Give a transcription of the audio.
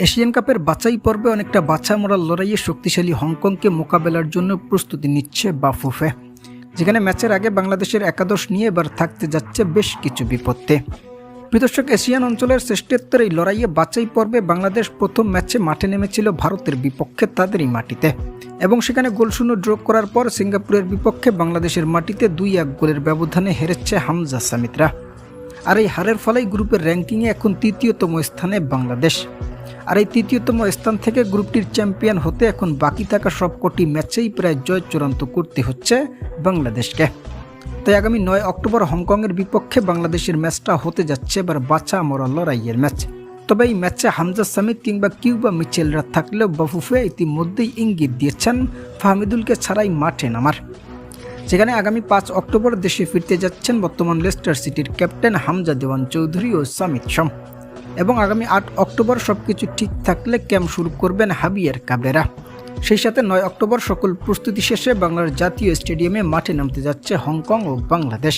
Asian কাপের বাছাই পর্বে অনেকটা বাছা মরার লড়াইয়ে শক্তিশালী হংকংকে মোকাবেলার জন্য প্রস্তুতি নিচ্ছে বাফুফে, যেখানে ম্যাচের আগে বাংলাদেশের একাদশ নিয়ে এবার থাকতে যাচ্ছে বেশ কিছু বিপত্তে। প্রিদর্শক এশিয়ান অঞ্চলের শ্রেষ্ঠত্বের এই লড়াইয়ে বাছাই পর্বে বাংলাদেশ প্রথম ম্যাচে মাঠে নেমেছিল ভারতের বিপক্ষে তাদেরই মাটিতে, এবং সেখানে গোলশূন্য ড্র করার পর সিঙ্গাপুরের বিপক্ষে বাংলাদেশের মাটিতে দুই এক গোলের ব্যবধানে হেরেছে হামজা সামিত্রা। আর এই হারের ফলেই গ্রুপের র্যাঙ্কিংয়ে এখন তৃতীয়তম স্থানে বাংলাদেশ। আর এই তৃতীয়তম স্থান থেকে গ্রুপটির চ্যাম্পিয়ন হতে এখন বাকি থাকা সবকটি ম্যাচেই প্রায় জয় চূড়ান্ত করতে হচ্ছে বাংলাদেশকে। তাই আগামী নয় অক্টোবর হংকংয়ের বিপক্ষে বাংলাদেশের ম্যাচটা হতে যাচ্ছে এবার বাছা মরা লড়াইয়ের ম্যাচ তবে এই ম্যাচে হামজা সামিদ কিংবা কিউবা মিচেলরা থাকলেও বাফুফে ইতিমধ্যেই ইঙ্গিত দিয়েছেন ফাহমিদুলকে ছাড়াই মাঠে নামার। সেখানে আগামী পাঁচ অক্টোবর দেশে ফিরতে যাচ্ছেন বর্তমান লেস্টার সিটির ক্যাপ্টেন হামজা দেওয়ান চৌধুরী ও সামিত সম এবং আগামী আট অক্টোবর সবকিছু ঠিক থাকলে ক্যাম্প শুরু করবেন হাবিয়ার কাবেরা সেই সাথে নয় অক্টোবর সকল প্রস্তুতি শেষে বাংলার জাতীয় স্টেডিয়ামে মাঠে নামতে যাচ্ছে হংকং ও বাংলাদেশ।